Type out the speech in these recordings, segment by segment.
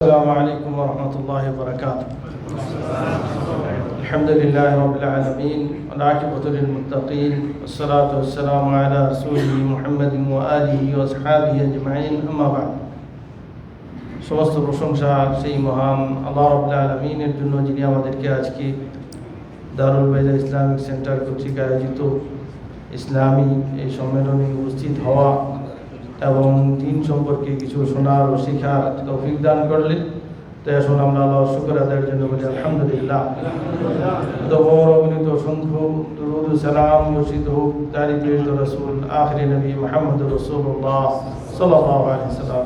السلام عليكم ورحمة الله وبركاته الحمد لله رب العالمين والعاقبة للمتقين والصلاة والسلام على رسوله محمد وآله وأصحابه أجمعين أما بعد সমস্ত প্রশংসা সেই মহান আল্লাহ রবুল্লা আলমিনের জন্য যিনি আমাদেরকে আজকে দারুল বেদা ইসলামিক সেন্টার কর্তৃক আয়োজিত ইসলামী এই সম্মেলনে উপস্থিত হওয়া এবং দিন সম্পর্কে কিছু শোনার ও শেখার তৌফিক দান করলেন তাই আসুন আমরা আল্লাহ শুকর আদায়ের জন্য বলি, আলহামদুলিল্লাহ। দবর অগণিত অসংখ্য দুরুদ সালাম মুর্শিদ হোক তারি প্রেরিত রসুল, আখরি নবী মোহাম্মদ রসুল্লাহ সাল্লাম।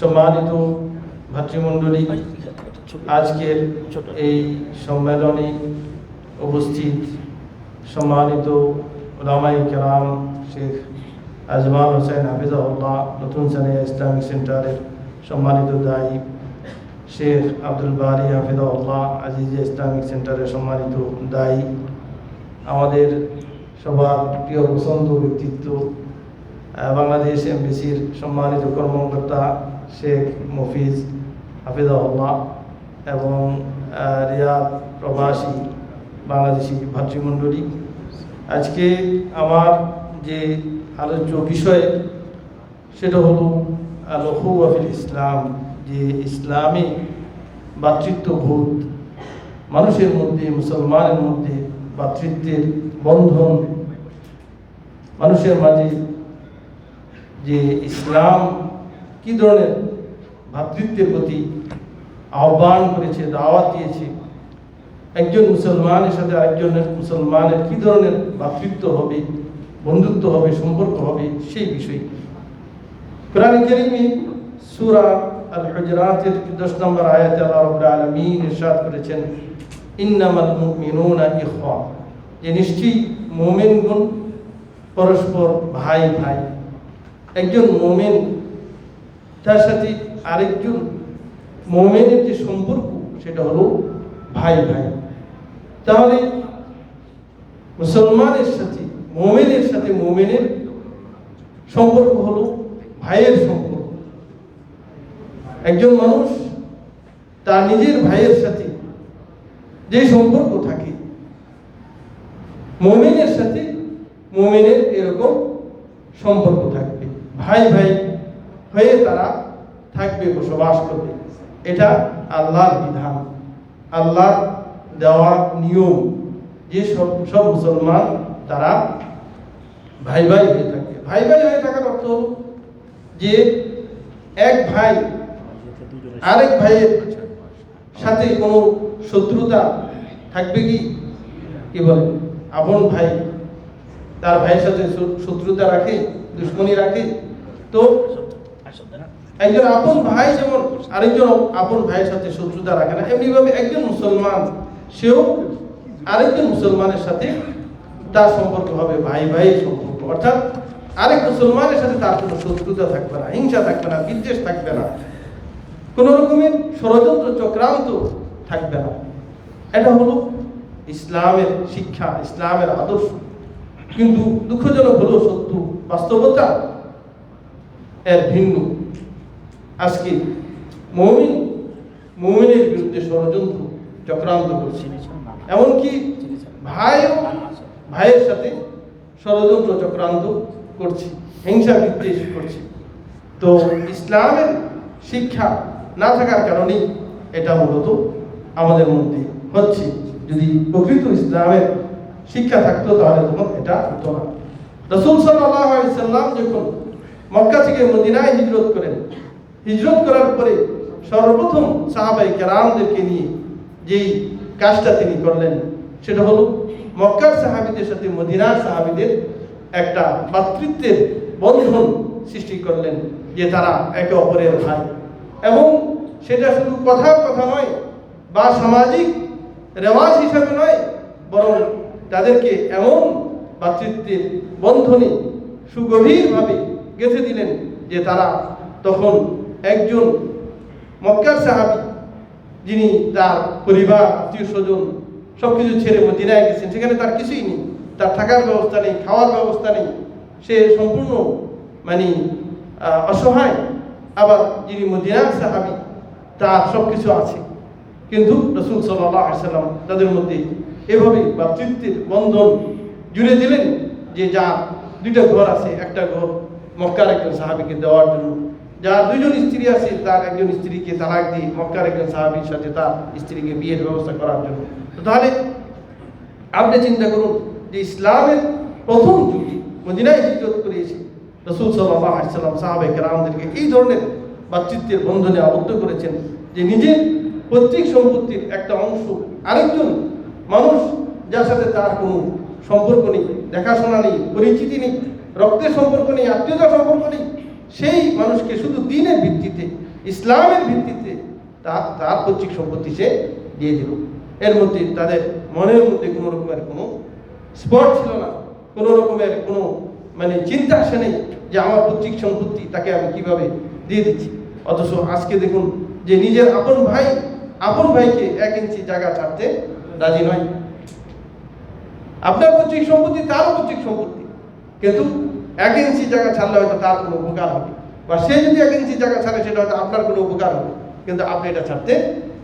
সম্মানিত ভাতৃমণ্ডলী, আজকের এই সম্মেলনে উপস্থিত সম্মানিত ওলামাই কেরাম, শেখ আজমাল হোসেন হাফিজাউল্লাহ নতুন সানিয়া ইসলামিক সেন্টারের সম্মানিত দায়ী শেখ আব্দুল বারি হাফিজাউল্লাহ আজিজিয়া ইসলামিক সেন্টারের সম্মানিত দায়ী। আমাদের সবার প্রিয় পছন্দ ব্যক্তিত্ব বাংলাদেশ এমবিসির সম্মানিত কর্মকর্তা শেখ মফিজ হাফিজাউল্লাহ এবং রিয়াদ প্রবাসী বাংলাদেশি ভাতৃমণ্ডলী। আজকে আমার যে আলোচ্য বিষয়, সেটা হলো আলহু আফিল ইসলাম, যে ইসলামী ভাতৃত্ববোধ মানুষের মধ্যে, মুসলমানের মধ্যে ভাতৃত্বের বন্ধন, মানুষের মাঝে যে ইসলাম কি ধরনের ভাতৃত্বের প্রতি আহ্বান করেছে, দাওয়াত দিয়েছে, একজন মুসলমানের সাথে আরেকজনের মুসলমানের কি ধরনের ভাতৃত্ব হবে বন্ধুত্ব হবে, সম্পর্ক হবে, সেই বিষয়। কোরআন কারিমে সূরা আল হুজরাতের 10 নম্বর আয়াতে আল্লাহ রাব্বুল আলামিন ইরশাদ করেছেন, ইন্নামাল মুমিনুনা ইখওয়া যে নিশ্চয়ই মুমিনগণ পরস্পর ভাই ভাই। একজন মুমিন, তার সাথে আরেকজন মুমিনের যে সম্পর্ক, সেটা হলো ভাই ভাই। তাহলে মুসলমানের সাথে মোমেনের সাথে মোমেনের সম্পর্ক হলো ভাইয়ের সম্পর্ক। একজন মানুষ তার নিজের ভাইয়ের সাথে যে সম্পর্ক থাকে, মোমেনের সাথে মোমেনের এরকম সম্পর্ক থাকবে। ভাই ভাই হয়ে তারা থাকবে, বসবাস করবে। এটা আল্লাহর বিধান। আল্লাহর দেওয়া নিয়ম। যে সব সব মুসলমান তারা ভাই ভাই হয়ে থাকে। ভাই ভাই হয়ে থাকার অর্থ হলো যে এক ভাই আরেক ভাইয়ের সাথে কোনো শত্রুতা থাকবে কি? কি বলে? আপন ভাই তার ভাইয়ের সাথে শত্রুতা রাখে, দুশ্মনী রাখে। তো একজন আপন ভাই যেমন আরেকজন আপন ভাইয়ের সাথে শত্রুতা রাখে না, এমনিভাবে একজন মুসলমান, সেও আরেকজন মুসলমানের সাথে তার সম্পর্ক হবে, ভাই ভাই সম্পর্ক। অর্থাৎ আরেক মুসলমানের সাথে তার কোনো শত্রুতা থাকবে না, হিংসা থাকবে না, বিদ্বেষ থাকবে না। কোন রকমের ষড়যন্ত্র, চক্রান্ত থাকবে না। এটা হলো ইসলামের শিক্ষা, ইসলামের আদর্শ। কিন্তু দুঃখজনক হলো সত্য, বাস্তবতা এর ভিন্ন। আজকে মৌমিন, মৌমিনের বিরুদ্ধে ষড়যন্ত্র, চক্রান্ত করছে। এমনকি ভাইও ভাইয়ের সাথে ষড়যন্ত্র চক্রান্ত করছি, হিংসা বিদ্বেষ করছি। তো ইসলামের শিক্ষা না থাকার কারণেই এটা মূলত আমাদের মধ্যে হচ্ছে। যদি প্রকৃত ইসলামের শিক্ষা থাকতো, তাহলে তখন এটা হতো না। রসুল সাল্লাম যখন মক্কা থেকে মদিনায় হিজরত করেন, হিজরত করার পরে সর্বপ্রথম সাহাবাই কেরামদেরকে নিয়ে যেই কাজটা তিনি করলেন, সেটা হলো মক্কার সাহাবিদের সাথে, মদিনার সাহাবিদের একটা ভাতৃত্বের বন্ধন সৃষ্টি করলেন যে তারা একে অপরের ভাই। এবং সেটা শুধু কথার কথা নয়, বা সামাজিক রেওয়াজ হিসাবে নয়, বরং তাদেরকে এমন ভাতৃত্বের বন্ধনে সুগভীরভাবে গেঁথে দিলেন যে তারা তখন একজন মক্কার সাহাবি, যিনি তার পরিবার, আত্মীয় স্বজন সব কিছু ছেড়ে মদিনায় গেছেন সেখানে তার কিছুই নেই। তার থাকার ব্যবস্থা নেই, খাওয়ার ব্যবস্থা নেই। সে সম্পূর্ণ মানে অসহায়। আবার যিনি মদিনার সাহাবি, তার সব কিছু আছে। কিন্তু রসুল সাল্লাম তাদের মধ্যে এভাবে তৃপ্তির বন্ধন জুড়ে দিলেন যে যা দুইটা ঘর আছে, একটা ঘর মক্কার একজন সাহাবিকে দেওয়ার জন্য। যার দুইজন স্ত্রী আছে, তার একজন স্ত্রীকে তালাক দিয়ে মক্কার একজন সাহাবির সাথে তার স্ত্রীকে বিয়ের ব্যবস্থা করার জন্য। তাহলে আপনি চিন্তা করুন যে ইসলামের প্রথম যুগে মদিনায় হিজরত করে রসুল সাল্লাম সাহাবেক রামদেরকে এই ধরনের ভাতৃত্বের বন্ধনে আবদ্ধ করেছেন যে নিজের পৈতৃক সম্পত্তির একটা অংশ আরেকজন মানুষ যার সাথে তার কোনো সম্পর্ক নেই, দেখাশোনা নেই, পরিচিতি নেই, রক্তের সম্পর্ক নেই, আত্মীয়তার সম্পর্ক নেই সেই মানুষকে শুধু দিনের ভিত্তিতে, ইসলামের ভিত্তিতে তার তার পৈতৃক সম্পত্তি সে দিয়ে দিল। এর মধ্যে তাদের মনের মধ্যে কোনো রকমের কোনো স্পট ছিল না। কোনো রকমের কোনো মানে চিন্তা আসে নেই যে আমার পৈতৃক সম্পত্তি তাকে আমি কীভাবে দিয়ে দিচ্ছি। অথচ আজকে দেখুন যে নিজের আপন ভাই, আপন ভাইকে এক ইঞ্চি জায়গা ছাড়তে রাজি নয়। আপনার পৈতৃক সম্পত্তি, তারও পৈতৃক সম্পত্তি। কিন্তু এক ইঞ্চি জায়গা ছাড়লে হয়তো তার কোনো উপকার হবে। বা সে যদি এক ইঞ্চি জায়গা ছাড়ে, সেটা হয়তো আপনার কোনো উপকার হবে। কিন্তু আপনি এটা ছাড়তে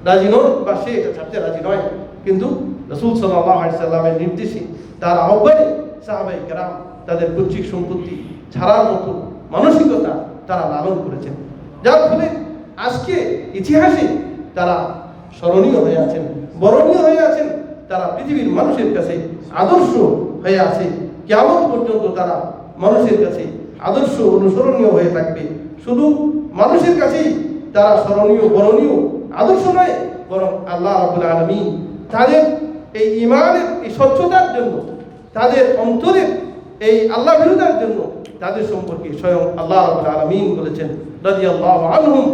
রাজি নন বা সে এটা ছাড়তে রাজি নয়। কিন্তু রসুল সাল্লামের নির্দেশে তার আহ্বানে সাহাবাই কেরাম তাদের পৈতৃক সম্পত্তি ছাড়ার মতো মানসিকতা তারা লালন করেছেন। যার ফলে আজকে ইতিহাসে তারা স্মরণীয় হয়ে আছেন, বরণীয় হয়ে আছেন। তারা পৃথিবীর মানুষের কাছে আদর্শ হয়ে আছে। কেমন পর্যন্ত তারা মানুষের কাছে আদর্শ অনুসরণীয় হয়ে থাকবে। শুধু মানুষের কাছেই তারা স্মরণীয়, বরণীয় আদর্শ নয়, বরং আল্লাহ রাবুল আলমী তাদের এই ইমানের এই স্বচ্ছতার জন্য, তাদের অন্তরের এই আল্লাহ বিরোধার জন্য তাদের সম্পর্কে স্বয়ং আল্লাহ রাবুল আলমিন বলেছেন রাজি আল্লাহ আনহুম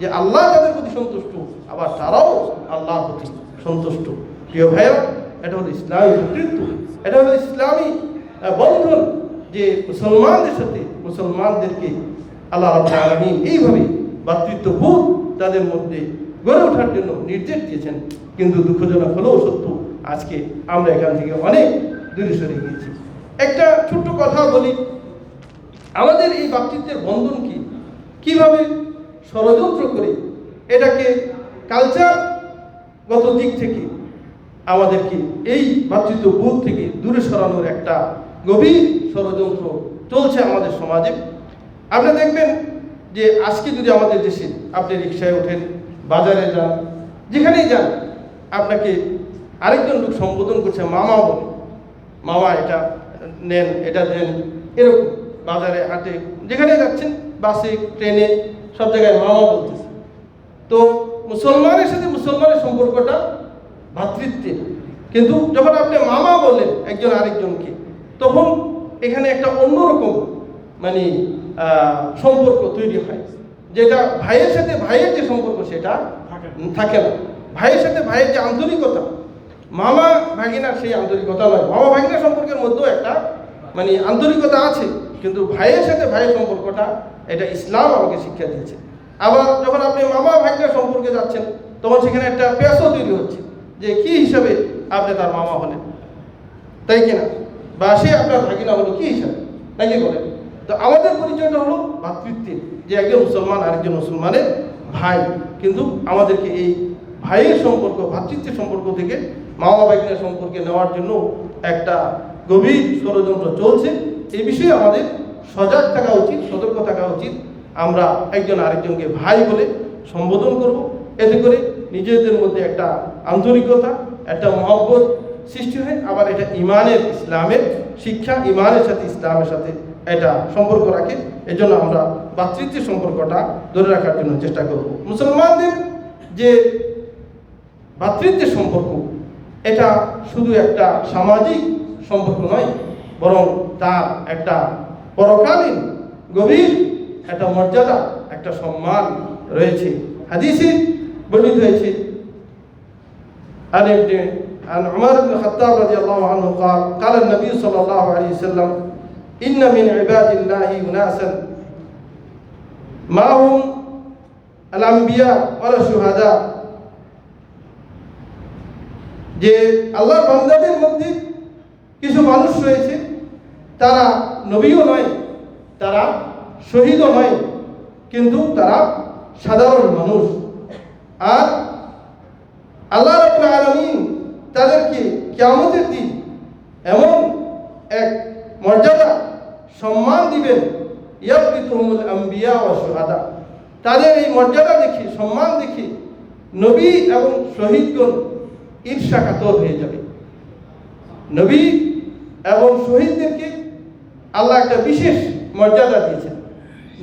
যে আল্লাহ তাদের প্রতি সন্তুষ্ট, আবার তারাও আল্লাহর প্রতি সন্তুষ্ট। প্রিয় ভাইয়া এটা হলো ইসলামী নেতৃত্ব এটা হলো ইসলামী বন্ধন যে মুসলমানদের সাথে মুসলমানদেরকে আল্লাহ আলমিন এইভাবে ভাতৃত্ববোধ তাদের মধ্যে গড়ে ওঠার জন্য নির্দেশ দিয়েছেন। কিন্তু দুঃখজনক হলেও সত্য, আজকে আমরা এখান থেকে অনেক দূরে সরে গিয়েছি। একটা ছোট্ট কথা বলি, আমাদের এই ভাতৃত্বের বন্ধন কি? কীভাবে ষড়যন্ত্র করে এটাকে কালচারগত দিক থেকে আমাদেরকে এই ভাতৃত্ববোধ থেকে দূরে সরানোর একটা গভীর ষড়যন্ত্র চলছে আমাদের সমাজে। আপনি দেখবেন যে আজকে যদি আমাদের দেশে আপনি রিক্সায় ওঠেন, বাজারে যান, যেখানেই যান, আপনাকে আরেকজন লোক সম্বোধন করছে মামা বলে, মামা এটা নেন, এটা দেন। এরকম বাজারে, হাটে, যেখানে যাচ্ছেন, বাসে, ট্রেনে, সব জায়গায় মামা বলতেছে। তো মুসলমানের সাথে মুসলমানের সম্পর্কটা ভ্রাতৃত্বের কিন্তু যখন আপনি মামা বলেন একজন আরেকজনকে তখন এখানে একটা অন্যরকম মানে সম্পর্ক তৈরি হয়। যেটা ভাইয়ের সাথে ভাইয়ের যে সম্পর্ক সেটা থাকে না। ভাইয়ের সাথে ভাইয়ের যে আন্তরিকতা মামা ভাগিনার সেই আন্তরিকতা নয়। মামা ভাগিনার সম্পর্কের মধ্যেও একটা মানে আন্তরিকতা আছে কিন্তু ভাইয়ের সাথে ভাইয়ের সম্পর্কটা এটা ইসলাম আমাকে শিক্ষা দিয়েছে। আবার যখন আপনি মামা ভাগিনার সম্পর্কে যাচ্ছেন তখন সেখানে একটা পেশও তৈরি হচ্ছে যে কি হিসাবে আপনি তার মামা হলেন? তাই কিনা? বা সে আপনার ভাগিনা হলো, কি হিসাবে? নাকি বলেন তো আমাদের পরিচয়টা হলো ভাতৃত্বের যে একজন মুসলমান, আরেকজন মুসলমানের ভাই। কিন্তু আমাদেরকে এই ভাইয়ের সম্পর্ক, ভাতৃত্বের সম্পর্ক থেকে মামা ভাগিনের সম্পর্কে নেওয়ার জন্য একটা গভীর ষড়যন্ত্র চলছে। এই বিষয়ে আমাদের সজাগ থাকা উচিত, সতর্ক থাকা উচিত। আমরা একজন আরেকজনকে ভাই বলে সম্বোধন করব। এতে করে নিজেদের মধ্যে একটা আন্তরিকতা, একটা মহব্বত সৃষ্টি হয়, আবার এটা ইমানের, ইসলামের শিক্ষা, ইমানের সাথে, ইসলামের সাথে এটা সম্পর্ক রাখে। এজন্য আমরা ভাতৃত্বের সম্পর্কটা ধরে রাখার জন্য চেষ্টা করব। মুসলমানদের যে ভাতৃত্বের সম্পর্ক, এটা শুধু একটা সামাজিক সম্পর্ক নয়, বরং তার একটা পরকালীন গভীর একটা মর্যাদা, একটা সম্মান রয়েছে। হাদিসে বর্ণিত হয়েছে আর عن عمر بن الخطاب رضي الله عنه قال قال النبي صلى الله عليه وسلم إن من عباد الله أناسا ما هم الأنبياء ولا الشهداء যে আল্লাহর বান্দাদের মধ্যে কিছু মানুষ রয়েছে তারা নবীও নয় তারা শহীদও নয় কিন্তু তারা সাধারণ মানুষ আর আল্লাহ রাব্বুল আলামিন তাদেরকে কিয়ামতের দিন এমন এক মর্যাদা, সম্মান দিবেন? ইয়াকবিতুহুমুল আম্বিয়া শুহাদা। তাদের এই মর্যাদা দেখে, সম্মান দেখে নবী এবং শহীদগণ ঈর্ষা কাতর হয়ে যাবে। নবী এবং শহীদদেরকে আল্লাহ একটা বিশেষ মর্যাদা দিয়েছেন।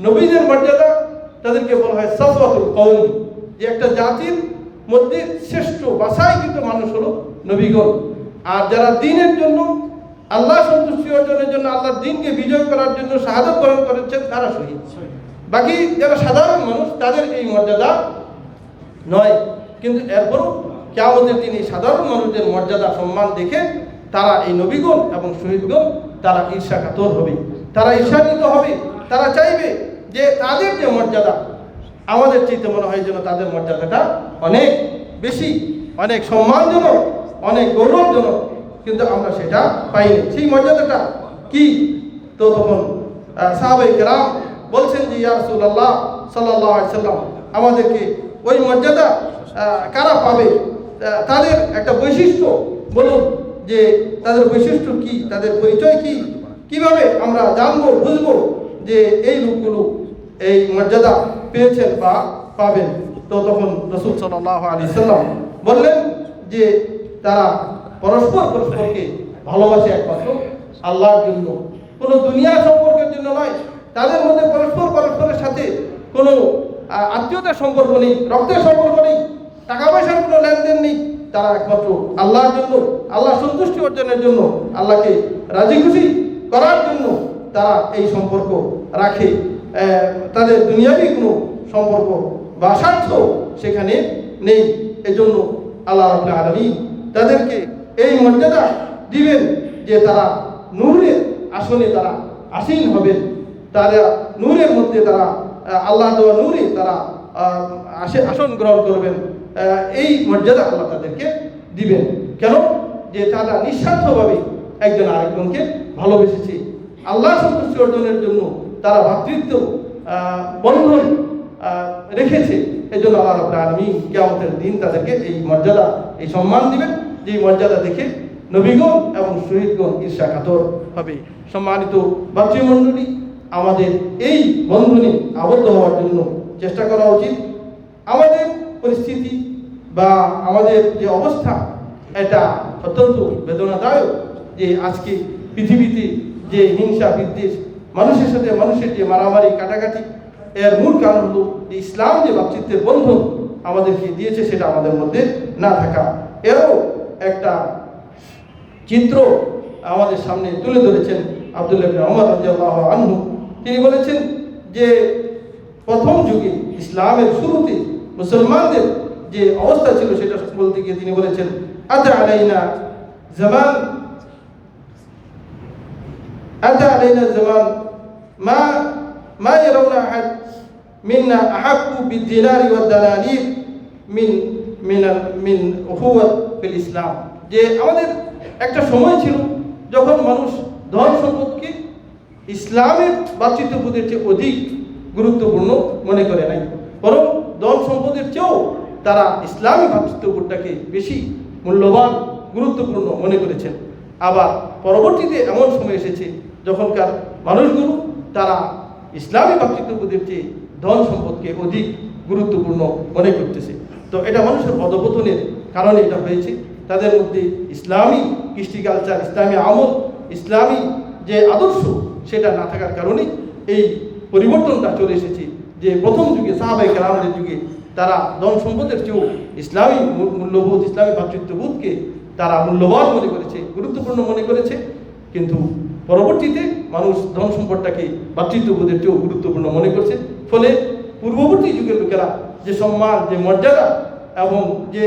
নবীদের মর্যাদা তাদেরকে বলা হয় সফাতুল কৌম যে একটা জাতির মধ্যে শ্রেষ্ঠ বাসাইকৃত মানুষ হলো নবীগণ আর যারা দিনের জন্য আল্লাহ সন্তুষ্টি অর্জনের জন্য আল্লাহর দিনকে বিজয় করার জন্য শাহাদত বরণ করেছেন, তারা শহীদ। বাকি যারা সাধারণ মানুষ, তাদের এই মর্যাদা নয়। কিন্তু এরপরও কেমতের দিন এই সাধারণ মানুষদের মর্যাদা, সম্মান দেখে তারা এই নবীগণ এবং শহীদগণ তারা ঈর্ষাকাতর হবে। তারা ঈর্ষান্বিত হবে। তারা চাইবে যে তাদের যে মর্যাদা, আমাদের চিন্তা মনে হয় যেন তাদের মর্যাদাটা অনেক বেশি, অনেক সম্মানজনক। অনেক গৌরবজনক, কিন্তু আমরা সেটা পাইনি। সেই মর্যাদাটা কি? তো তখন সাহাবাই কেরাম বলছেন যে, ইয়া রাসূলুল্লাহ সাল্লাল্লাহু আলাইহি সাল্লাম, আমাদেরকে ওই মর্যাদা কারা পাবে? তাদের একটা বৈশিষ্ট্য বলুন যে, তাদের বৈশিষ্ট্য কি? তাদের পরিচয় কি? কীভাবে আমরা জানব, বুঝব যে এই লোকগুলো এই মর্যাদা পেয়েছেন বা পাবেন? তো তখন রসুল সাল্লাহ আলী সাল্লাম বললেন যে তারা পরস্পর পরস্পরকে ভালোবাসে একমাত্র আল্লাহর জন্য। কোনো দুনিয়া সম্পর্কের জন্য নয়, তাদের মধ্যে পরস্পর পরস্পরের সাথে কোনো আত্মীয়তার সম্পর্ক নেই, রক্তের সম্পর্ক নেই টাকা পয়সার কোনো লেনদেন নেই, তারা একমাত্র আল্লাহর জন্য আল্লাহ সন্তুষ্টি অর্জনের জন্য, আল্লাহকে রাজি খুশি করার জন্য তারা এই সম্পর্ক রাখে। তাদের দুনিয়াবি কোনো সম্পর্ক বা স্বার্থ সেখানে নেই। এজন্য আল্লাহ আলামিন তাদেরকে এই মর্যাদা দিবেন যে তারা নূরের আসনে তারা আসীন হবেন। তারা নূরের মধ্যে তারা আল্লাহ দেওয়া নূরে তারা আসে, আসন গ্রহণ করবেন। এই মর্যাদা আল্লাহ তাদেরকে দিবেন। কেন? যে তারা নিঃস্বার্থভাবে একজন আরেকজনকে ভালোবেসেছে। আল্লাহ সন্তুষ্টি অর্জনের জন্য তারা ভাতৃত্ব বন্ধন রেখেছে। এই জন্য আল্লাহ রাব্বুল আলামিন কিয়ামতের দিন তাদেরকে এই মর্যাদা, এই সম্মান দিবেন যে মর্যাদা দেখে নবীগণ এবং শহীদগণ ঈর্ষা কাতর হবে। সম্মানিত ভাতৃমণ্ডলী, আমাদের এই বন্ধনে আবদ্ধ হওয়ার জন্য চেষ্টা করা উচিত। আমাদের পরিস্থিতি বা আমাদের যে অবস্থা, এটা অত্যন্ত বেদনাদায়ক যে আজকে পৃথিবীতে যে হিংসা বিদ্বেষ, মানুষের সাথে মানুষের যে মারামারি, কাটাকাটি এর মূল কারণ হলো ইসলাম যে ভাতৃত্বের বন্ধন আমাদেরকে দিয়েছে সেটা আমাদের মধ্যে না থাকা। এরও একটা চিত্র আমাদের সামনে তুলে ধরেছেন আব্দুল্লাহ ওমর রাদিয়াল্লাহু আনহু। তিনি বলেছেন যে প্রথম যুগে ইসলামের শুরুতে মুসলমানদের যে অবস্থা ছিল সেটা বলতে গিয়ে তিনি বলেছেন আতা আলাইনা জামান আতা আলাইনা জামান, মা মা ইয়ারাউনা আহাদ আহাক্কু বিদ্দিনারি ওয়াদ দানানির মিন মিন মিন উহুওয়াত ফিল ইসলাম যে আমাদের একটা সময় ছিল যখন মানুষ ধন সম্পদকে ইসলামের বাতৃত্ববোধের চেয়ে অধিক গুরুত্বপূর্ণ মনে করে নাই। বরং ধন সম্পদের চেয়েও তারা ইসলামী ভাতৃত্ববোধটাকে বেশি মূল্যবান, গুরুত্বপূর্ণ মনে করেছেন। আবার পরবর্তীতে এমন সময় এসেছে যখনকার মানুষগুলো তারা ইসলামী ভাতৃত্ববোধের চেয়ে ধন সম্পদকে অধিক গুরুত্বপূর্ণ মনে করতেছে। তো এটা মানুষের অধপতনের কারণে এটা হয়েছে। তাদের মধ্যে ইসলামী কৃষ্টি কালচার ইসলামী আমল, ইসলামী যে আদর্শ, সেটা না থাকার কারণে এই পরিবর্তনটা চলে এসেছে যে প্রথম যুগে সাহাবাই কেরামদের যুগে তারা ধন সম্পদের চেয়েও ইসলামী মূল্যবোধ, ইসলামী ভাতৃত্ববোধকে তারা মূল্যবান মনে করেছে, গুরুত্বপূর্ণ মনে করেছে। কিন্তু পরবর্তীতে মানুষ ধন সম্পদটাকে ভাতৃত্ববোধের চেয়েও গুরুত্বপূর্ণ মনে করছে। ফলে পূর্ববর্তী যুগের লোকেরা যে সম্মান যে মর্যাদা এবং যে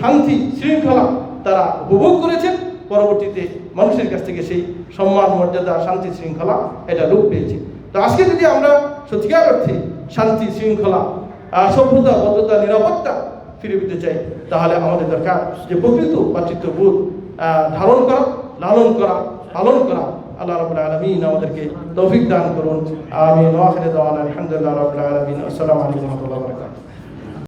শান্তি শৃঙ্খলা তারা উপভোগ করেছেন পরবর্তীতে মানুষের কাছ থেকে সেই সম্মান মর্যাদা শান্তি শৃঙ্খলা এটা রূপ পেয়েছে। তো আজকে যদি আমরা সত্যিকার অর্থে শান্তি শৃঙ্খলা সভ্যতা ভদ্রতা নিরাপত্তা ফিরে পেতে চাই তাহলে আমাদের দরকার যে প্রকৃত পাতৃত্ববোধ আহ, ধারণ করা লালন করা পালন করা আল্লাহ রাবুল আলমিন আমাদেরকে তৌফিক দান করুন আমি আখির দাওয়ানা আলহামদুলিল্লাহ রাবুল আলমিন আসসালামু আলাইকুম রহমতুল্লাহ বরকাত